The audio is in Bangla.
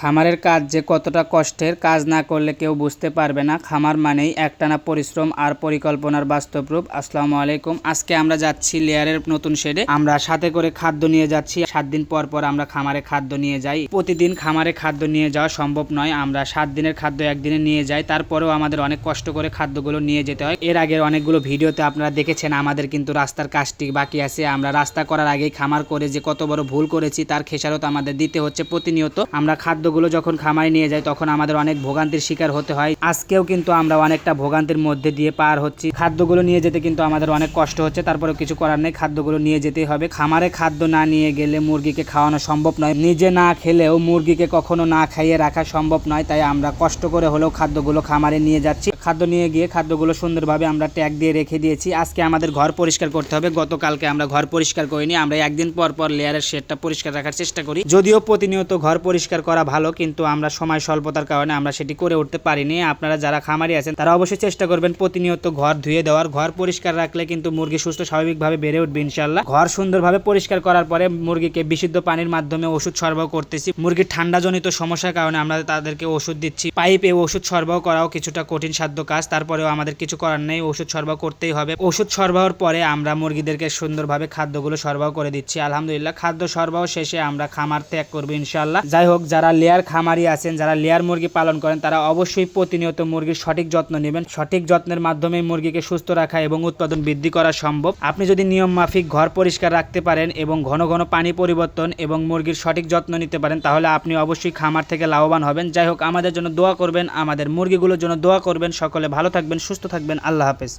খামারের কাজ যে কতটা কষ্টের কাজ না করলে কেউ বুঝতে পারবে না। খামার মানেই একটানা পরিশ্রম আর পরিকল্পনার বাস্তব রূপ আসসালামু আলাইকুম। আজকে আমরা যাচ্ছি লেয়ারের নতুন শেডে। আমরা সাথে করে খাদ্য নিয়ে যাচ্ছি। সাত দিন পর পর আমরা খামারে খাদ্য নিয়ে যাই। প্রতিদিন খামারে খাদ্য নিয়ে যাওয়া সম্ভব নয়। আমরা সাত দিনের খাদ্য একদিনে নিয়ে যাই। তারপরেও আমাদের অনেক কষ্ট করে খাদ্যগুলো নিয়ে যেতে হয়। এর আগের অনেকগুলো ভিডিওতে আপনারা দেখেছেন, আমাদের কিন্তু রাস্তার কাজটি বাকি আছে। আমরা রাস্তা করার আগেই খামার করে যে কত বড় ভুল করেছি, তার খেসারত আমাদের দিতে হচ্ছে প্রতিনিয়ত। আমরা খাদ্যগুলো যখন খামারে নিয়ে যাই তখন আমাদের অনেক ভোগান্তির শিকার হতে হয়। আজকেও কিন্তু আমরা অনেকটা ভোগান্তির মধ্যে দিয়ে পার হচ্ছি। খাদ্যগুলো নিয়ে যেতে কিন্তু আমাদের অনেক কষ্ট হচ্ছে তারপরে কিছু করার নেই। খাদ্যগুলো নিয়ে যেতেই হবে। খামারে খাদ্য না নিয়ে গেলে মুরগিকে খাওয়ানো সম্ভব নয়। নিজে না খেলেও মুরগিকে কখনো না খাইয়ে রাখা সম্ভব নয়, তাই আমরা কষ্ট করে হলেও খাদ্যগুলো খামারে নিয়ে যাচ্ছি। খাদ্য নিয়ে গিয়ে খাদ্যগুলো সুন্দরভাবে আমরা ট্যাগ দিয়ে রেখে দিয়েছি। আজকে আমাদের ঘর পরিষ্কার করতে হবে। গতকালকে আমরা ঘর পরিষ্কার করিনি। আমরা একদিন পর পর লেয়ারের শেডটা পরিষ্কার রাখার চেষ্টা করি। যদিও প্রতিনিয়ত ঘর পরিষ্কার করা ভালো, কিন্তু আমরা সময় স্বল্পতার কারণে আমরা সেটি করে উঠতে পারিনি। আপনারা যারা খামারি আছেন, তারা অবশ্যই চেষ্টা করবেন প্রতিনিয়ত ঘর ধুয়ে দেওয়ার। ঘর পরিষ্কার রাখলে কিন্তু মুরগি সুস্থ স্বাভাবিকভাবে বেড়ে উঠবে ইনশাল্লাহ ঘর সুন্দরভাবে পরিষ্কার করার পরে মুরগিকে বিশুদ্ধ পানির মাধ্যমে ওষুধ সরবরাহ করতেছি। মুরগির ঠান্ডাজনিত সমস্যার কারণে আমরা তাদেরকে ওষুধ দিচ্ছি। পাইপে ওষুধ সরবরাহ করাও কিছুটা কঠিন সাধ্য কাজ, তারপরেও আমাদের কিছু করার নেই, ওষুধ সরবরাহ করতেই হবে। ওষুধ সরবরাহের পরে আমরা মুরগিদেরকে সুন্দরভাবে খাদ্যগুলো সরবরাহ করে দিচ্ছি। আলহামদুলিল্লাহ, খাদ্য সরবরাহ শেষে আমরা খামার ত্যাগ করব ইনশাল্লাহ যাই হোক, যারা লেয়ার খামারি আছেন, যারা লেয়ার মুরগি পালন করেন, তারা অবশ্যই প্রতিনিয়ত মুরগির সঠিক যত্ন নেবেন। সঠিক যত্নের মাধ্যমে মুরগিকে সুস্থ রাখা এবং উৎপাদন বৃদ্ধি করা সম্ভব। আপনি যদি নিয়ম মাফিক ঘর পরিষ্কার রাখতে পারেন এবং ঘন ঘন পানি পরিবর্তন এবং মুরগির সঠিক যত্ন নিতে পারেন, তাহলে আপনি অবশ্যই খামার থেকে লাভবান হবেন। যাই হোক, আমাদের জন্য দোয়া করবেন, আমাদের মুরগিগুলোর জন্য দোয়া করবেন। সকলে ভালো থাকবেন, সুস্থ থাকবেন। আল্লাহ হাফেজ।